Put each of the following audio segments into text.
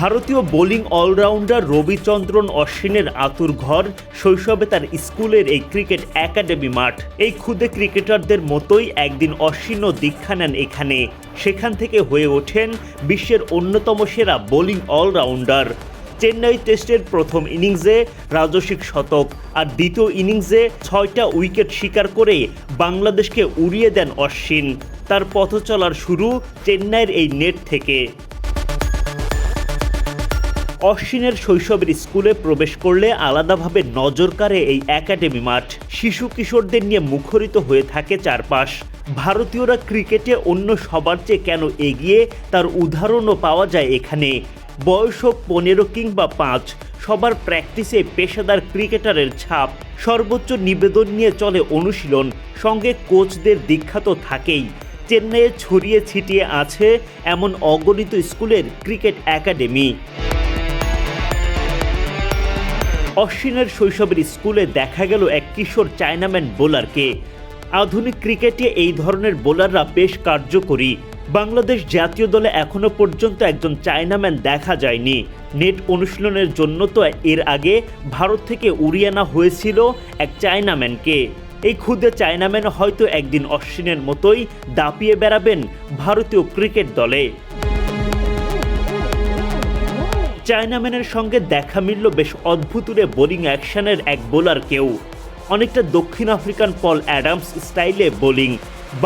ভারতীয় bowling allrounder Ravichandran অশ্বিনের আতুর ঘর শৈশবে তার স্কুলের এই ক্রিকেট একাডেমি মাঠ। এই ক্ষুদে ক্রিকেটারদের মতোই একদিন অশ্বিনও দীক্ষা নেন এখানে। সেখান থেকে হয়ে ওঠেন বিশ্বের অন্যতম সেরা বোলিং অলরাউন্ডার। চেন্নাই টেস্টের প্রথম ইনিংসে রাজস্বিক শতক আর দ্বিতীয় ইনিংসে ছয়টা উইকেট শিকার করে বাংলাদেশকে উড়িয়ে দেন অশ্বিন। তার পথ চলার শুরু চেন্নাইয়ের এই নেট থেকে। অশ্বিনের শৈশবের স্কুলে প্রবেশ করলে আলাদাভাবে নজর কাড়ে এই একাডেমি মাঠ। শিশু কিশোরদের নিয়ে মুখরিত হয়ে থাকে চারপাশ। ভারতীয়রা ক্রিকেটে অন্য সবার চেয়ে কেন এগিয়ে, তার উদাহরণও পাওয়া যায় এখানে। বয়স হোক পনেরো কিংবা পাঁচ, সবার প্র্যাকটিসে পেশাদার ক্রিকেটারের ছাপ। সর্বোচ্চ নিবেদন নিয়ে চলে অনুশীলন, সঙ্গে কোচদের দীক্ষা তো থাকেই। চেন্নাইয়ে ছড়িয়ে ছিটিয়ে আছে এমন অগণিত স্কুলের ক্রিকেট একাডেমি। অশ্বিনের শৈশবের স্কুলে দেখা গেল এক কিশোর চায়নাম্যান বোলারকে। আধুনিক ক্রিকেটে এই ধরনের বোলাররা বেশ কার্যকরী। বাংলাদেশ জাতীয় দলে এখনও পর্যন্ত একজন চায়নাম্যান দেখা যায়নি। নেট অনুশীলনের জন্য তো এর আগে ভারত থেকে উড়িয়ে আনা হয়েছিল এক চায়নাম্যানকে। এই ক্ষুদে চায়নাম্যান হয়তো একদিন অশ্বিনের মতোই দাপিয়ে বেড়াবেন ভারতীয় ক্রিকেট দলে। চায়নাম্যানের সঙ্গে দেখা মিলল বেশ অদ্ভুতুরে বোলিং অ্যাকশনের এক বোলারকেও অনেকটা দক্ষিণ আফ্রিকান পল অ্যাডামস স্টাইলে বোলিং।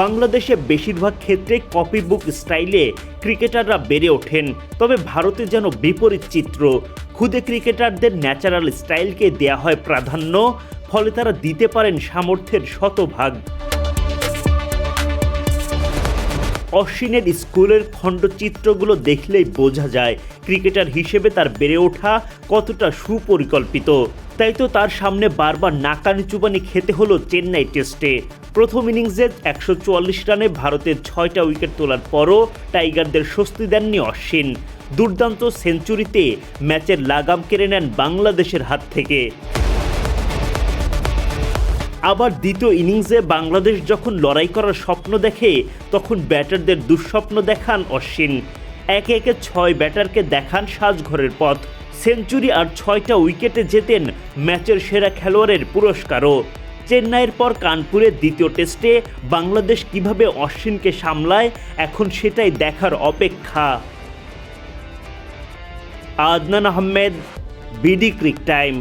বাংলাদেশে বেশিরভাগ ক্ষেত্রে কপি বুক স্টাইলে ক্রিকেটাররা বেড়ে ওঠেন, তবে ভারতে যেন বিপরীত চিত্র। খুদে ক্রিকেটারদের ন্যাচারাল স্টাইলকে দেয়া হয় প্রাধান্য, ফলে তারা দিতে পারেন সামর্থ্যের শতভাগ। অশ্বিনের স্কুলের খণ্ডচিত্রগুলো দেখলেই বোঝা যায় ক্রিকেটার হিসেবে তার বেড়ে ওঠা কতটা সুপরিকল্পিত। তাই তো তার সামনে বারবার নাকানি চুবানি খেতে হলো চেন্নাই টেস্টে। প্রথম ইনিংসে একশো চুয়াল্লিশ রানে ভারতের ছয়টা উইকেট তোলার পরও টাইগারদের স্বস্তি দেননি অশ্বিন। দুর্দান্ত সেঞ্চুরিতে ম্যাচের লাগাম কেড়ে নেন বাংলাদেশের হাত থেকে। আবার দ্বিতীয় ইনিংসে বাংলাদেশ যখন লড়াই করার স্বপ্ন দেখে, তখন ব্যাটারদের দুঃস্বপ্ন দেখান অশ্বিন। একে একে ছয় ব্যাটারকে দেখান সাজঘরের পথ। সেঞ্চুরি আর ছয়টা উইকেটে জেতেন ম্যাচের সেরা খেলোয়াড়ের পুরস্কারও। চেন্নাইয়ের পর কানপুরের দ্বিতীয় টেস্টে বাংলাদেশ কীভাবে অশ্বিনকে সামলায়, এখন সেটাই দেখার অপেক্ষা। Adnan Ahmed, BD Cric Time.